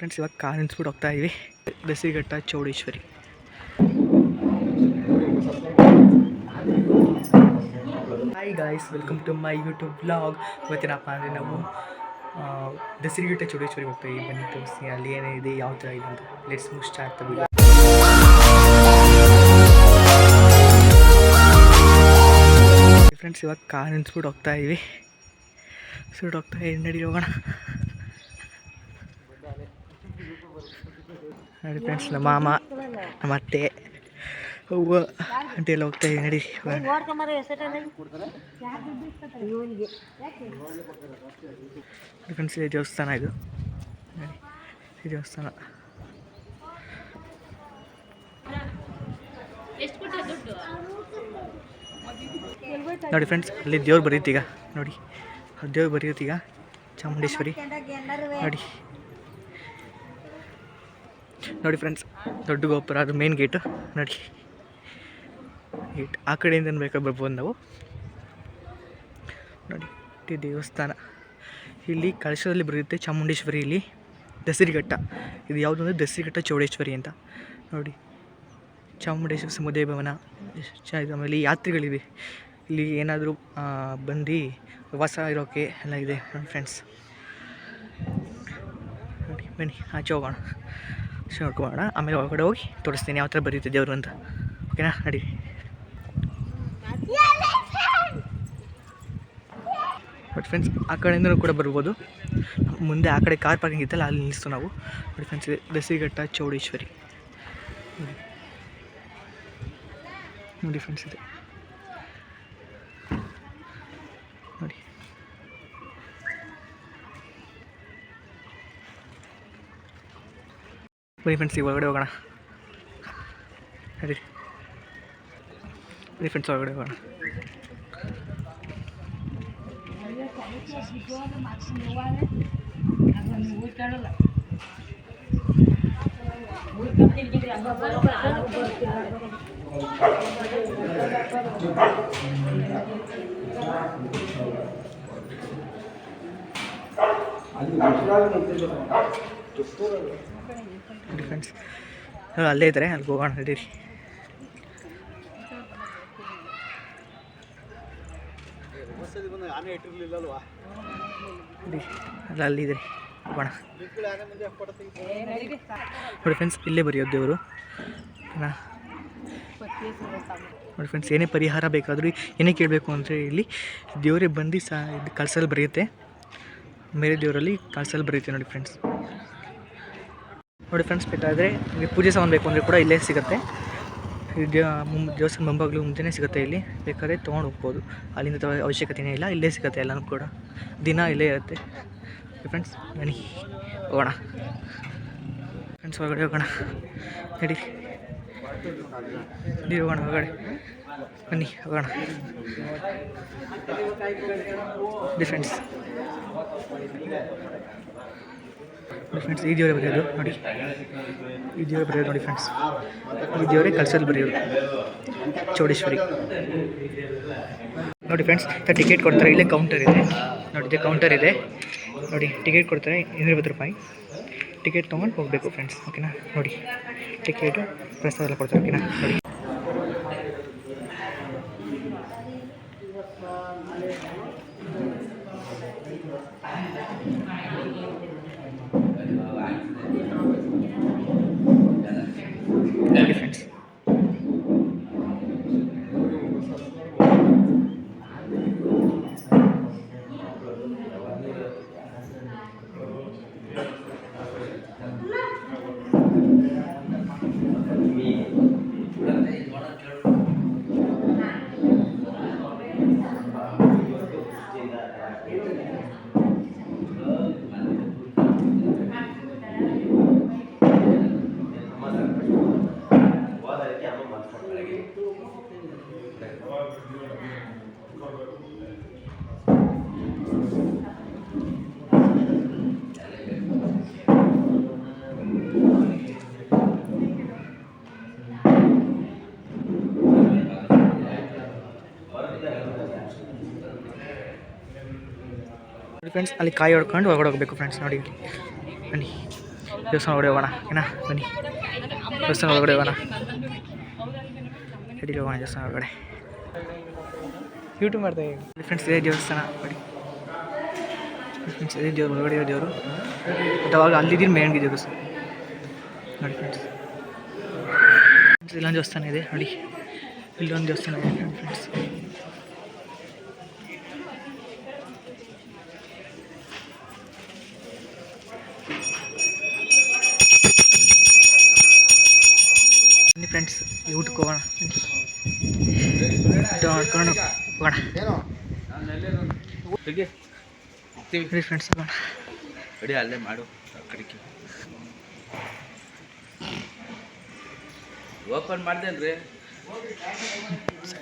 Friends ಇವಾಗ car ನಿಲ್ಸ್ಬಿಟ್ಟು ಹೋಗ್ತಾ ಇದ್ವಿ. Besighatta Chowdeshwari. Hi guys welcome to my YouTube blog ಇವತ್ತೇನಪ್ಪ ಅಂದರೆ ನಾವು ದಸರಿಘಟ್ಟ ಚೌಡೇಶ್ವರಿ ಹೋಗ್ತಾ ಇದ್ದೀವಿ ಬನ್ನಿ ತೋರಿಸಿ, ಅಲ್ಲಿ ಏನಿದೆ ಯಾವ ಥರ ಇದೆ ಅಂತ. ಲೆಟ್ಸ್ ಸ್ಟಾರ್ಟ್ ತಗೊಳ್ಳಿ ಫ್ರೆಂಡ್ಸ್ ಇವಾಗ ಕಾರ್ ನಿಲ್ಸ್ಬಿಟ್ಟು ಹೋಗ್ತಾ ಇದ್ವಿ. ಸುಟ್ಟು ಹೋಗ್ತಾ ಇದ್ದೀವಿ ನಡಿ ಹೋಗೋಣ? ನೋಡಿ ಫ್ರೆಂಡ್ಸ್ ನಮ್ಮ ಮಾಮ, ನಮ್ಮ ಅತ್ತೆ, ಹೂವು ಅಂಟಿ ಎಲ್ಲ ಹೋಗ್ತಾ ಇದ್ದೀವಿ ನಡಿ. ಫ್ರೆಂಡ್ಸ್ ಇದು ದೇವಸ್ಥಾನ ಇದು. ದೇವಸ್ಥಾನ. ನೋಡಿ ಫ್ರೆಂಡ್ಸ್ ಅಲ್ಲಿ ದೇವ್ರು ಬರೆಯುತ್ತೀಗ ನೋಡಿ ದೇವ್ರು ಬರೆಯುತ್ತೀಗ ಚಾಮುಂಡೇಶ್ವರಿ. ನೋಡಿ. ನೋಡಿ ಫ್ರೆಂಡ್ಸ್ ದೊಡ್ಡ ಗೋಪುರ, ಅದು ಮೇನ್ ಗೇಟು ನೋಡಿ. ಗೇಟ್ ಆ ಕಡೆಯಿಂದ ಬೇಕಾದ್ರೆ ಬರ್ಬೋದು ನಾವು. ನೋಡಿ ದೇವಸ್ಥಾನ. ಇಲ್ಲಿ ಕಳಶದಲ್ಲಿ ಬರುತ್ತೆ ಚಾಮುಂಡೇಶ್ವರಿ, ಇಲ್ಲಿ ದಸರಿಘಟ್ಟ. ಇದು ಯಾವುದು ಅಂದರೆ ದಸರಿಘಟ್ಟ ಚೌಡೇಶ್ವರಿ ಅಂತ. ನೋಡಿ, ಚಾಮುಂಡೇಶ್ವರಿ ಸಮುದಾಯ ಭವನ ಆಮೇಲೆ ಯಾತ್ರಿಗಳಿವೆ. ಇಲ್ಲಿ ಏನಾದರೂ ಬಂದು ವಾಸ ಇರೋಕ್ಕೆ ಎಲ್ಲ ಇದೆ ನೋಡಿ ಫ್ರೆಂಡ್ಸ್ ನೋಡಿ, ಬನ್ನಿ, ಆಚೆ ಹೋಗೋಣ. ಆಚೆ ಮಾಡೋಣ ಆಮೇಲೆ ಒಳಗಡೆ ಹೋಗಿ ತೋರಿಸ್ತೀನಿ ಯಾವ ಥರ ಬರೀತಿದ್ದೆ ದೇವರು ಅಂತ. ಓಕೆನಾ? ನಡಿ. ಬಟ್ ಫ್ರೆಂಡ್ಸ್ ಆ ಕಡೆಯಿಂದನೂ ಕೂಡ ಬರ್ಬೋದು. ಮುಂದೆ ಆ ಕಡೆ ಕಾರ್ ಪಾರ್ಕಿಂಗ್ ಇತ್ತಲ್ಲ, ಅಲ್ಲಿ ನಿಲ್ಲಿಸ್ತು ನಾವು. ಬಟ್ ಫ್ರೆಂಡ್ಸ್ ಇದೆ ದಸರಿಘಟ್ಟ ಚೌಡೇಶ್ವರಿ. ನೋಡಿ. ಫ್ರೆಂಡ್ಸ್ ಇದೆ. ಬನ್ನಿ ಫ್ರೆಂಡ್ಸ್ ಈಗ ಒಳಗಡೆ ಹೋಗೋಣ ನಡಿ ಬನ್ನಿ ಫ್ರೆಂಡ್ಸ್ ಒಳಗಡೆ ಹೋಗೋಣ ನೋಡಿ ಫ್ರೆಂಡ್ಸ್ ಅಲ್ಲೇ ಇದ್ದಾರೆ ಅಲ್ಲಿ ಹೋಗೋಣ ನಡೀರಿ ನಡಿ ಅಲ್ಲ ಹೋಗೋಣ. ನೋಡಿ ಫ್ರೆಂಡ್ಸ್ ಇಲ್ಲೇ ಬರೆಯೋದು ದೇವರು ನೋಡಿ ಫ್ರೆಂಡ್ಸ್ ಏನೇ ಪರಿಹಾರ ಬೇಕಾದರೂ ಏನೇ ಕೇಳಬೇಕು ಅಂದರೆ ಇಲ್ಲಿ ದೇವರೇ ಬಂದು ಸಹ ಇದು ಕಳ್ಸಲ್ಲಿ ಬರೆಯುತ್ತೆ. ಮೇರೆ ದೇವರಲ್ಲಿ ಕಳ್ಸಲ್ಲಿ ಬರೆಯುತ್ತೆ ನೋಡಿ ಫ್ರೆಂಡ್ಸ್ ನೋಡಿ ಫ್ರೆಂಡ್ಸ್ ಬೇಕಾದರೆ ನಿಮಗೆ ಪೂಜೆ ಸಾಮಾನು ಬೇಕು ಅಂದರೆ ಕೂಡ ಇಲ್ಲೇ ಸಿಗುತ್ತೆ. ದೇವಸ್ಥಾನ ಮುಂಬಾಗಲು ಮುಂಚೆನೇ ಸಿಗುತ್ತೆ ಇಲ್ಲಿ. ಬೇಕಾದ್ರೆ ತೊಗೊಂಡು ಹೋಗ್ಬೋದು. ಅಲ್ಲಿಂದ ಅವಶ್ಯಕತೆಯೇ ಇಲ್ಲ, ಇಲ್ಲೇ ಸಿಗುತ್ತೆ ಎಲ್ಲನೂ ಕೂಡ. ದಿನ ಇಲ್ಲೇ ಇರುತ್ತೆ. ಫ್ರೆಂಡ್ಸ್ ಬನ್ನಿ ಹೋಗೋಣ. ಫ್ರೆಂಡ್ಸ್ ಹೊರಗಡೆ ಹೋಗೋಣ. ನಡಿ. ನಡಿ, ಹೋಗೋಣ, ಹೊರಗಡೆ. ಬನ್ನಿ, ಹೋಗೋಣ. ನೋಡಿ ಫ್ರೆಂಡ್ಸ್ ಈ ದೇವರೇ ಬರೆಯೋದು ನೋಡಿ. ಈ ದೇವರೇ ಬರೆಯೋದು ನೋಡಿ ಫ್ರೆಂಡ್ಸ್ ಈ ದೇವರೇ ಕಲ್ಸಲ್ಲಿ ಬರೆಯೋದು. ಚೌಡೇಶ್ವರಿ. ನೋಡಿ ಫ್ರೆಂಡ್ಸ್ ಟಿಕೆಟ್ ಕೊಡ್ತಾರೆ, ಇಲ್ಲೇ ಕೌಂಟರ್ ಇದೆ. ನೋಡಿ, ಇದೆ ಕೌಂಟರ್ ಇದೆ. ನೋಡಿ ಟಿಕೆಟ್ ಕೊಡ್ತಾರೆ, ಇನ್ನೂರೈವತ್ತು ರೂಪಾಯಿ. ಟಿಕೆಟ್ ತೊಗೊಂಡು ಹೋಗಬೇಕು ಫ್ರೆಂಡ್ಸ್ ಓಕೆನಾ ನೋಡಿ ಟಿಕೆಟು ಪ್ರಸಾದ ಎಲ್ಲ ಕೊಡ್ತಾರೆ ಓಕೆನಾ ನೋಡಿ ಫ್ರೆಂಡ್ಸ್ ಫ್ರೆಂಡ್ಸ್ ಅಲ್ಲಿ ಕಾಯಿ ಹೊಡ್ಕೊಂಡು ಹೊರಗಡೆ ಹೋಗಬೇಕು ಫ್ರೆಂಡ್ಸ್ ನೋಡಿ. ಬನ್ನಿ. ದೇವಸ್ಥಾನ ಒಳಗಡೆ ಹೋಗೋಣ. ಏನ? ಬನ್ನಿ. ದೇವಸ್ಥಾನ ಒಳಗಡೆ ಹೋಗೋಣ. ನಡೀಲಿ ಹೋಗೋಣ ದೇವಸ್ಥಾನ ಒಳಗಡೆ? ಯೂಟ್ಯೂಬ್ ಮಾಡ್ತಾ ಫ್ರೆಂಡ್ಸ್ ಇದೇ ದೇವಸ್ಥಾನ. ನೋಡಿ. ಫ್ರೆಂಡ್ಸ್ ಇದೇ ದೇವ್ರು ಒಳಗಡೆ ಇರೋ ದೇವರು. ಬಟ್ ಅವಾಗ ಅಲ್ಲಿದ್ದೀನಿ ಮೇನ್ ದೇವಸ್ಥಾನ ನೋಡಿ ಫ್ರೆಂಡ್ಸ್ ಇಲ್ಲೊಂದು ದೇವಸ್ಥಾನ ಇದೆ. ನೋಡಿ. ಇಲ್ಲೊಂದು ದೇವಸ್ಥಾನ ಇದೆ. ಫ್ರೆಂಡ್ಸ್ ಬನ್ನಿ ಫ್ರೆಂಡ್ಸ್ ಊಟಕ್ಕೆ ಹೋಗೋಣ ಊಟ ಮಾಡ್ಕೊಂಡು ಹೋಗೋಣ ಬನ್ನಿ ಫ್ರೆಂಡ್ಸ್ ಹೋಗೋಣ. ಅಡಿ ಅಲ್ಲೇ ಮಾಡು ಕಡಿಕೆ ಓಪನ್ ಮಾಡ್ದೇನ್ರಿ?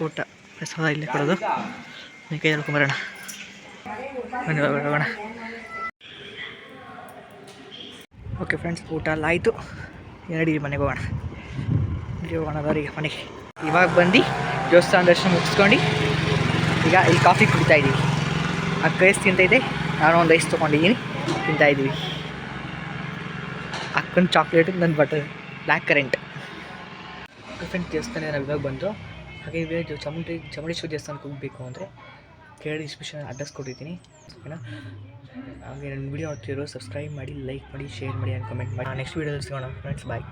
ಊಟ ಪ್ರಸಾದ ಇಲ್ಲೇ ಕೊಡೋದು. ನೀವು ಕೈ ಹೇಳ್ಕೊಂಬರೋಣ ಬನ್ನಿ ಹೋಗೋಣ ಓಕೆ ಫ್ರೆಂಡ್ಸ್ ಊಟ ಎಲ್ಲ ಆಯಿತು. ಎರಡು ಮನೆಗೆ ಹೋಗೋಣ. ಹೋಗೋಣ ಅವರಿಗೆ ಮನೆಗೆ. ಇವಾಗ ಬಂದು ದೇವಸ್ಥಾನ ದರ್ಶನ ಮುಗಿಸ್ಕೊಂಡು ಈಗ ಇಲ್ಲಿ ಕಾಫಿ ಕುಡಿತಾ ಇದ್ದೀವಿ ಅಕ್ಕ ಐಸ್ ತಿಂತೈತೆ ನಾನು ಒಂದು ಐಸ್ ತೊಗೊಂಡಿದ್ದೀನಿ. ತಿಂತಾ ಇದ್ದೀವಿ. ಅಕ್ಕನ ಚಾಕ್ಲೇಟು ನನ್ನ ಬಟರ್ ಬ್ಲ್ಯಾಕ್ ಕರೆಂಟ್ ಫ್ರೆಂಡ್ ದೇವಸ್ಥಾನ ಇವಾಗ ಬಂದು ಹಾಗೆ ಇವಾಗ ಚಮುಂಡಿ ಚಾಮುಂಡಿ, ಚಾಮುಂಡೇಶ್ವರಿ ದೇವಸ್ಥಾನಕ್ಕೆ ಹೋಗಬೇಕು ಅಂದರೆ ಕೇಳಿ ಡಿಸ್ಕ್ರಿಪ್ಷನ್ ಅಡ್ರೆಸ್ ಕೊಟ್ಟಿದ್ದೀನಿ ಓಕೆನಾ ಹಾಗೆ ನನ್ನ ವಿಡಿಯೋ ನೋಡ್ತಿರೋ ಸಬ್ಸ್ಕ್ರೈಬ್ ಮಾಡಿ ಲೈಕ್ ಮಾಡಿ ಶೇರ್ ಮಾಡಿ ಆ್ಯಂಡ್ ಕಮೆಂಟ್ ಮಾಡಿ. ನೆಕ್ಸ್ಟ್ ವೀಡಿಯೋದಲ್ಲಿ ಸಿಗೋಣ ಫ್ರೆಂಡ್ಸ್ ಬಾಯ್